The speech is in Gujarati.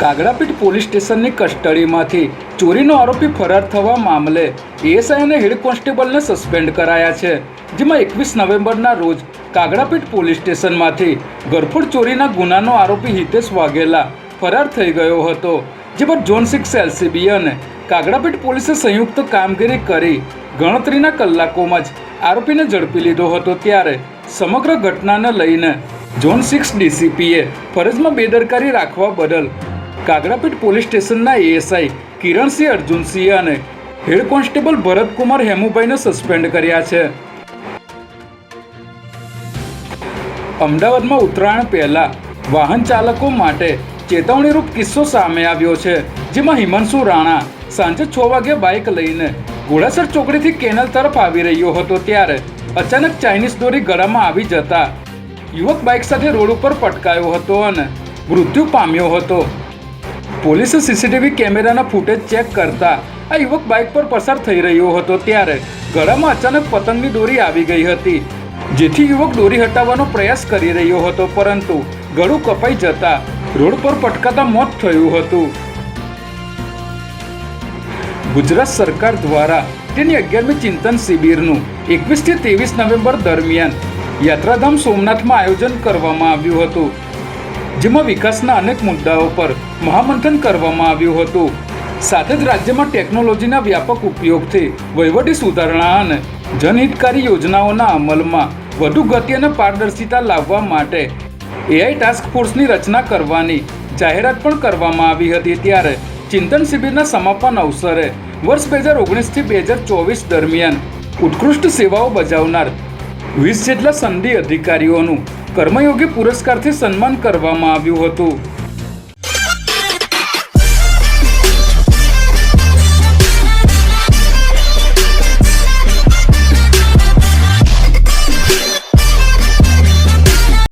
કાગડાપીઠ પોલીસ સ્ટેશનની કસ્ટડીમાંથી ચોરીનો આરોપી ફરાર થવા મામલે એએસઆઈ અને હેડ કોન્સ્ટેબલને સસ્પેન્ડ કરાયા છે, જેમાં એકવીસ નવેમ્બરના રોજ કાગડાપીઠ પોલીસ સ્ટેશનમાંથી ગરફોડ ચોરીના ગુનાનો આરોપી હિતેશ વાઘેલા ફરાર થઈ ગયો હતો જે પર ઝોન સિક્સ એલસીબી અને કાગડાપીઠ પોલીસે સંયુક્ત કામગીરી કરી ગણતરીના કલાકોમાં જ આરોપીને ઝડપી લીધો હતો ત્યારે સમગ્ર ઘટનાને લઈને ઝોન સિક્સ ડીસીપીએ ફરજમાં બેદરકારી રાખવા બદલ કાગડાપીઠ પોલીસ સ્ટેશનના એએસઆઈ કિરણસિંહ અર્જુનસિંહ અને હેડ કોન્સ્ટેબલ ભરતકુમાર હેમુભાઈને સસ્પેન્ડ કર્યા છે. અમદાવાદમાં ઉત્તરાયણ પહેલા વાહન ચાલકો માટે ચેતવણીરૂપ કિસ્સો સામે આવ્યો છે, જેમાં હિમાંશુ રાણા સાંજે છ વાગે બાઇક લઈને ઘોડાસર ચોકડીથી કેનલ તરફ આવી રહ્યો હતો ત્યારે અચાનક ચાઇનીઝ દોરી ગળામાં આવી જતા યુવક બાઇક સાથે રોડ ઉપર પટકાયો હતો અને મૃત્યુ પામ્યો હતો. પોલીસે સીસીટીવી કેમેરાના ફૂટેજ ચેક કરતા આ યુવક બાઇક પર પસાર થઈ રહ્યો હતો ત્યારે ગળામાં અચાનક પતંગની દોરી આવી ગઈ હતી, જેથી યુવક દોરી હટાવવાનો પ્રયાસ કરી રહ્યો હતો, પરંતુ ગળું કપાઈ જતા રોડ પર પટકાતા મોત થયું હતું. ગુજરાત સરકાર દ્વારા તેની અગિયારમી ચિંતન શિબિરનું એકવીસથી ત્રેવીસ નવેમ્બર દરમિયાન યાત્રાધામ સોમનાથમાં આયોજન કરવામાં આવ્યું હતું. જેમાં વિકાસના અનેક મુદ્દાઓ પર મહામંથન કરવામાં આવ્યું હતું. સાથે જ રાજ્યમાં ટેકનોલોજીના વ્યાપક ઉપયોગથી વહીવટી સુધારણા અને જનહિતકારી યોજનાઓના અમલમાં વધુ ગતિ અને પારદર્શિતા લાવવા માટે એઆઈ ટાસ્ક ફોર્સની રચના કરવાની જાહેરાત પણ કરવામાં આવી હતી ત્યારે ચિંતન શિબિરના સમાપન અવસરે વર્ષ બે હજાર ઓગણીસથી બે હજાર ચોવીસ દરમિયાન ઉત્કૃષ્ટ સેવાઓ બજાવનાર વીસ જેટલા સંધિ અધિકારીઓનું કર્મયોગી પુરસ્કારથી સન્માન કરવામાં આવ્યું હતું.